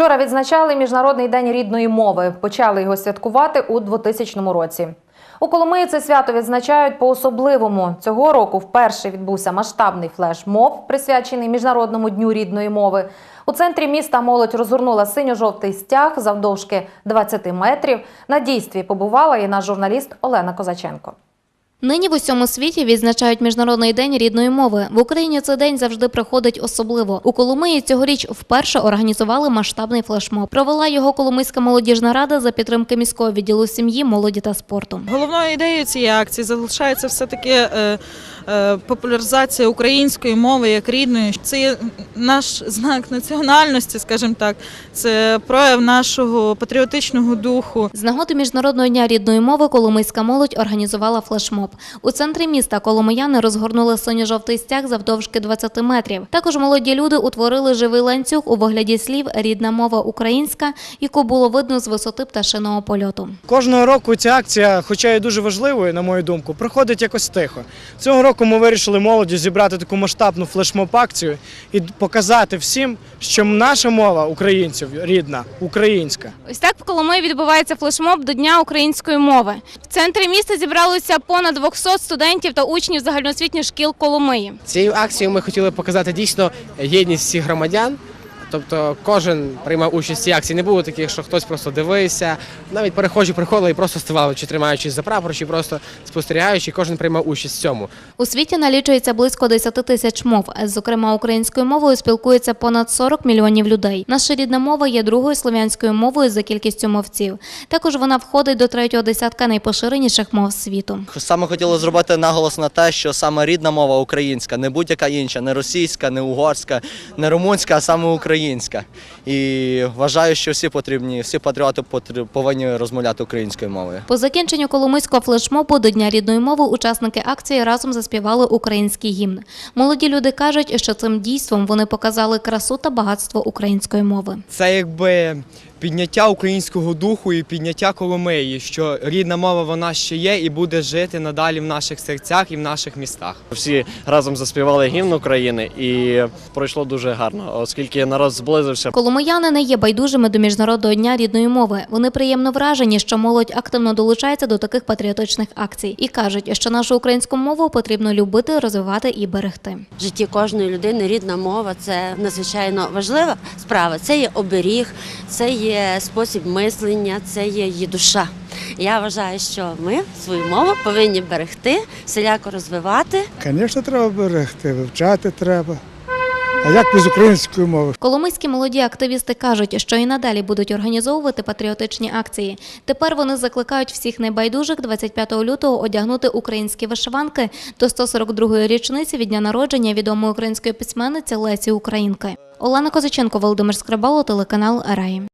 Вчора відзначали Міжнародний день рідної мови. Почали його святкувати у 2000 році. У Коломиї це свято відзначають по-особливому. Цього року вперше відбувся масштабний флеш-моб, присвячений Міжнародному дню рідної мови. У центрі міста молодь розгорнула синьо-жовтий стяг завдовжки 20 метрів. На дійстві побувала і наш журналіст Олена Козаченко. Нині в усьому світі відзначають Міжнародний день рідної мови. В Україні цей день завжди приходить особливо. У Коломиї цьогоріч вперше організували масштабний флешмоб. Провела його Коломийська молодіжна рада за підтримки міського відділу сім'ї, молоді та спорту. Головною ідеєю цієї акції залишається все-таки е, е, популяризація української мови як рідної. Це є наш знак національності, скажімо так, це прояв нашого патріотичного духу. З нагоди Міжнародного дня рідної мови Коломийська молодь організувала флешмоб. У центрі міста коломияни розгорнули синьо-жовтий стяг завдовжки 20 метрів. Також молоді люди утворили живий ланцюг у вигляді слів Рідна мова українська, яку було видно з висоти пташиного польоту. Кожного року ця акція, хоча і дуже важливою, на мою думку, проходить якось тихо. Цього року ми вирішили молоді зібрати таку масштабну флешмоб-акцію і показати всім, що наша мова українців рідна, українська. Ось так в Коломиї відбувається флешмоб до Дня української мови. В центрі міста зібралося понад 200 студентів та учнів загальноосвітніх шкіл Коломиї. Цією акцією ми хотіли показати дійсно єдність всіх громадян. Тобто кожен приймав участь в цій акції. Не було таких, що хтось просто дивився. Навіть перехожі приходили і просто ставали, чи тримаючись за прапор, чи просто спостерігаючи, кожен приймав участь в цьому. У світі налічується близько 10 тисяч мов. Зокрема, українською мовою спілкується понад 40 мільйонів людей. Наша рідна мова є другою слов'янською мовою за кількістю мовців. Також вона входить до третього десятка найпоширеніших мов світу. Саме хотіли зробити наголос на те, що саме рідна мова українська, не будь-яка інша, не російська, не угорська, не румунська, а саме українська. І вважаю, що всі потрібні, всі патріоти повинні розмовляти українською мовою. По закінченню коломийського флешмобу до Дня рідної мови учасники акції разом заспівали український гімн. Молоді люди кажуть, що цим дійством вони показали красу та багатство української мови. це якби підняття українського духу і підняття Коломиї, що рідна мова вона ще є і буде жити надалі в наших серцях і в наших містах. Всі разом заспівали гімн України і пройшло дуже гарно, оскільки зблизився. Коломияни не є байдужими до міжнародного дня рідної мови. Вони приємно вражені, що молодь активно долучається до таких патріотичних акцій і кажуть, що нашу українську мову потрібно любити, розвивати і берегти. В житті кожної людини рідна мова це надзвичайно важлива справа. Це є оберіг, це є спосіб мислення, це є її душа. Я вважаю, що ми свою мову повинні берегти, всіляко розвивати. Звісно, треба берегти, вивчати треба. А як без української мови? Коломийські молоді активісти кажуть, що і надалі будуть організовувати патріотичні акції. Тепер вони закликають всіх небайдужих 25 лютого одягнути українські вишиванки до 142-ї річниці від дня народження відомої української письменниці Лесі Українки. Олена Козаченко, Володимир Скрибало, телеканал Раї.